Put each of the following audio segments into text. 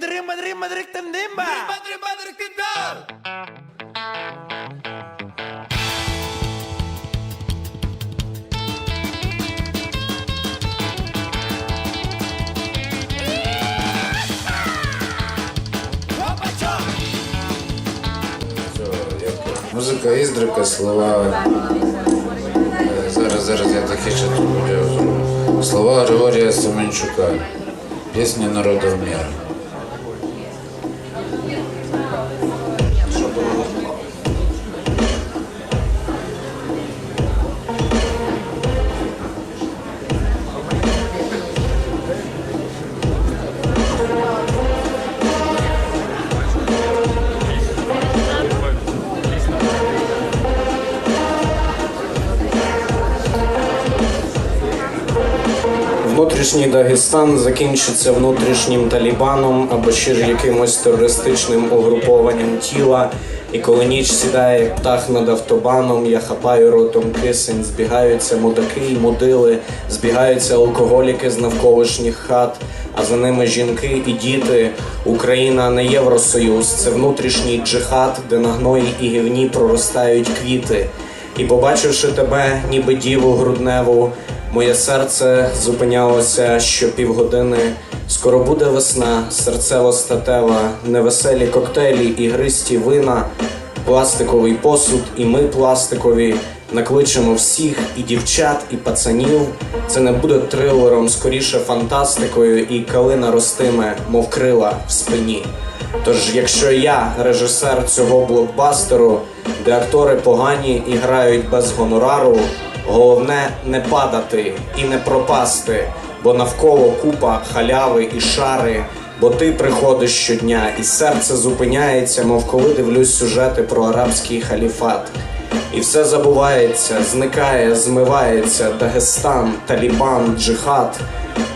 Дримба, дримба, дриктандимба! Музика Іздрика, слова. е, Зараз, зараз я тихіше тут зроблю. Слова Григорія Семенчука. Пісні народов міра. Внутрішній Дагестан закінчиться внутрішнім Талібаном або ще ж якимось терористичним угрупованням тіла. І коли ніч сідає птах над автобаном, я хапаю ротом кисень, збігаються мудаки й мудили, збігаються алкоголіки з навколишніх хат, а за ними жінки і діти. Україна не Євросоюз, це внутрішній джихад, де на гної і гівні проростають квіти. І побачивши тебе, ніби діву грудневу, моє серце зупинялося щопівгодини. Скоро буде весна, серцево статева, невеселі коктейлі, ігристі вина, пластиковий посуд, і ми пластикові. Накличемо всіх і дівчат, і пацанів. Це не буде трилером, скоріше фантастикою, і калина ростиме, мов крила в спині. Тож, якщо я режисер цього блокбастеру, де актори погані і грають без гонорару, головне не падати і не пропасти, бо навколо купа халяви і шари. Бо ти приходиш щодня, і серце зупиняється, мов коли дивлюсь сюжети про арабський халіфат. І все забувається, зникає, змивається Дагестан, Талібан, Джихад.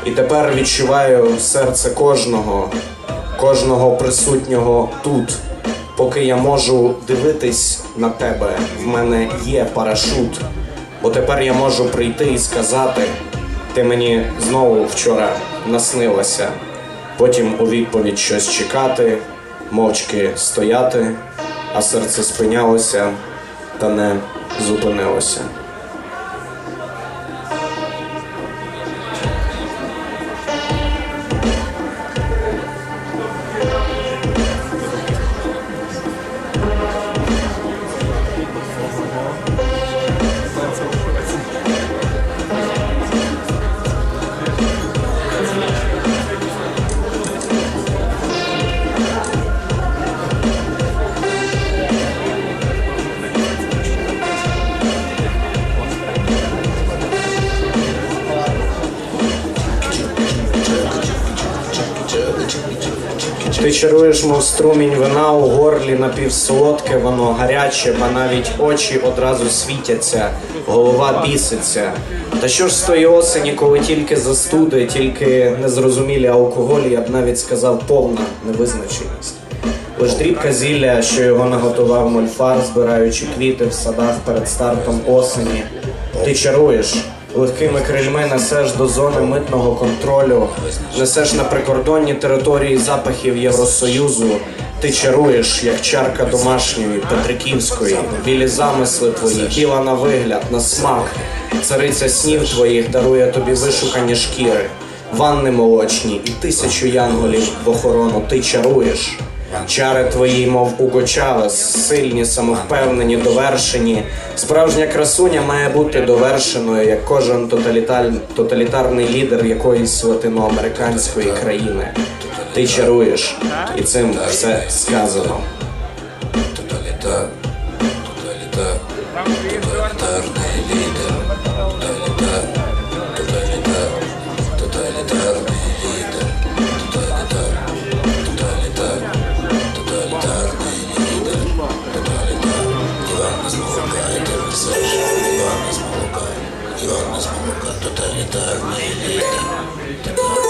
І тепер відчуваю серце кожного, кожного присутнього тут. Поки я можу дивитись на тебе, в мене є парашут. Бо тепер я можу прийти і сказати: ти мені знову вчора наснилася. Потім у відповідь щось чекати, мовчки стояти, а серце спинялося та не зупинилося. Ти чаруєш, мов струмінь вина у горлі напівсолодке, воно гаряче, ба навіть очі одразу світяться, голова біситься. Та що ж з тої осені, коли тільки застуди, тільки незрозумілі алкоголі, я б навіть сказав, повна невизначеність. Лиш дрібка зілля, що його наготував мольфар, збираючи квіти в садах перед стартом осені. Ти чаруєш, легкими крильми несеш до зони митного контролю, несеш на прикордонні території запахів Євросоюзу. Ти чаруєш, як чарка домашньої, Петриківської, білі замисли твої, біла на вигляд, на смак. Цариця снів твоїх дарує тобі вишукані шкіри, ванни молочні і тисячу янголів в охорону ти чаруєш. Чари твої, мов Уго Чавес, сильні, самовпевнені, довершені. Справжня красуня має бути довершеною, як кожен тоталітар... тоталітарний лідер якоїсь латиноамериканської країни. Ти чаруєш, і цим все сказано. Тоталітар, тоталітар, тоталітарний лідер. тоталітарна еліта.